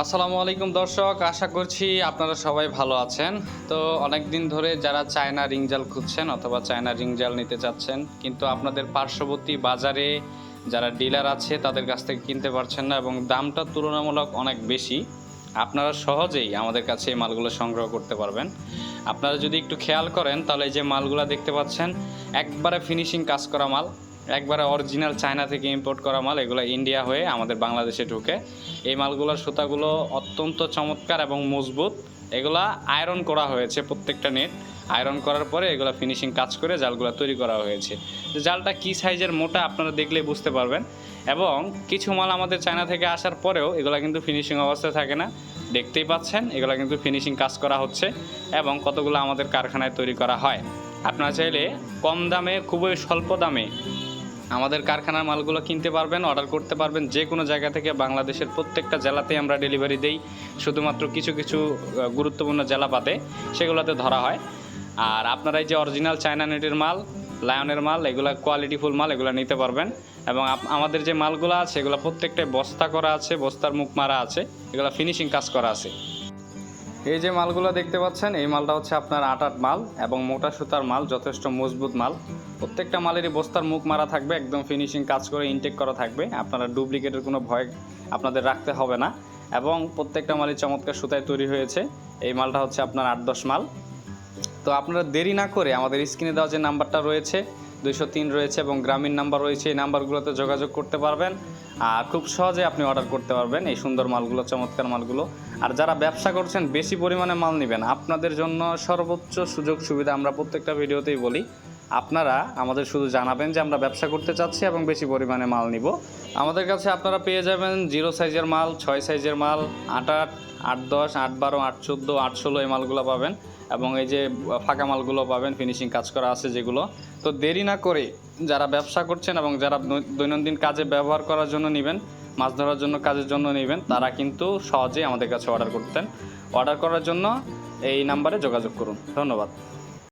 আসসালামু আলাইকুম দর্শক, আশা করছি আপনারা সবাই ভালো আছেন। তো অনেক দিন ধরে যারা চায়না রিংজাল খুঁজছেন অথবা চায়না রিংজাল নিতে চাচ্ছেন, কিন্তু আপনাদের পার্শ্ববর্তী বাজারে যারা ডিলার আছে, তাদের কাছ থেকে কিনতে পারছেন না এবং দামটা তুলনামূলক অনেক বেশি। আপনারা সহজেই আমাদের কাছে এই মালগুলো সংগ্রহ করতে পারবেন। আপনারা যদি একটু খেয়াল করেন, তাহলে এই যে মালগুলো দেখতে পাচ্ছেন, একবারে ফিনিশিং কাজ করা মাল। একবারে অরিজিনাল চায়না থেকে ইম্পোর্ট করা মাল, এগুলো ইন্ডিয়া হয়ে আমাদের বাংলাদেশে ঢুকে। এই মালগুলোর সুতাগুলো অত্যন্ত চমৎকার এবং মজবুত। এগুলা আয়রন করা হয়েছে প্রত্যেকটা নেট আয়রন করার পরে এগুলো ফিনিশিং কাজ করে জালগুলো তৈরি করা হয়েছে। জালটা কী সাইজের মোটা আপনারা দেখলেই বুঝতে পারবেন। এবং কিছু মাল আমাদের চায়না থেকে আসার পরেও এগুলো কিন্তু ফিনিশিং অবস্থায় থাকে না। দেখতেই পাচ্ছেন, এগুলো কিন্তু ফিনিশিং কাজ করা হচ্ছে এবং কতগুলো আমাদের কারখানায় তৈরি করা হয়। আপনারা চাইলে কম দামে, খুবই স্বল্প দামে আমাদের কারখানার মালগুলো কিনতে পারবেন অর্ডার করতে পারবেন, যে কোনো জায়গা থেকে বাংলাদেশের প্রত্যেকটা জেলাতেই আমরা ডেলিভারি দেই, শুধুমাত্র কিছু কিছু গুরুত্বপূর্ণ জেলা বাদে সেগুলোতে ধরা হয়। আর আপনারা এই যে অরিজিনাল চায়না নেটের মাল লায়নের মাল, এগুলো কোয়ালিটিফুল মাল, এগুলো নিতে পারবেন। এবং আমাদের যে মালগুলো আছে, এগুলো প্রত্যেকটাই বস্তা করা আছে, বস্তার মুখ মারা আছে, এগুলো ফিনিশিং কাজ করা আছে। এই যে মালগুলো দেখতে পাচ্ছেন, এই মালটা হচ্ছে আপনার আটার মাল এবং মোটা সুতার মাল, যথেষ্ট মজবুত মাল। প্রত্যেকটা মালেরই বস্তার মুখ মারা থাকবে, একদম ফিনিশিং কাজ করে ইনটেক করা থাকবে। আপনারা ডুপ্লিকেটের কোনো ভয় আপনাদের রাখতে হবে না। এবং প্রত্যেকটা মালই চমৎকার সুতায় তৈরি হয়েছে। এই মালটা হচ্ছে আপনার আট দশ মাল। তো আপনারা দেরি না করে আমাদের স্ক্রিনে দেওয়া যে নাম্বারটা রয়েছে দুইশো তিন রয়েছে এবং গ্রামীণ নাম্বার রয়েছে, এই নাম্বারগুলোতে যোগাযোগ করতে পারবেন। আর খুব সহজে আপনি অর্ডার করতে পারবেন এই সুন্দর মালগুলো, চমৎকার মালগুলো। আর যারা ব্যবসা করছেন, বেশি পরিমাণে মাল নেবেন। আপনাদের জন্য সর্বোচ্চ সুযোগ সুবিধা আমরা প্রত্যেকটা ভিডিওতেই বলি। আপনারা আমাদের শুধু জানাবেন যে আমরা ব্যবসা করতে চাচ্ছি এবং বেশি পরিমাণে মাল নিব। আমাদের কাছে আপনারা পেয়ে যাবেন জিরো সাইজের মাল, ছয় সাইজের মাল, আট আট আট দশ, আট বারো, আট চোদ্দ, আট ষোলো এই মালগুলো পাবেন এবং এই যে ফাঁকা মালগুলো পাবেন ফিনিশিং কাজ করা আছে যেগুলো। তো দেরি না করে যারা ব্যবসা করছেন এবং যারা দৈনন্দিন কাজে ব্যবহার করার জন্য নেবেন, মাছ ধরার জন্য কাজের জন্য নেবেন, তারা কিন্তু সহজেই আমাদের কাছে অর্ডার করতেন। অর্ডার করার জন্য এই নাম্বারে যোগাযোগ করুন। ধন্যবাদ।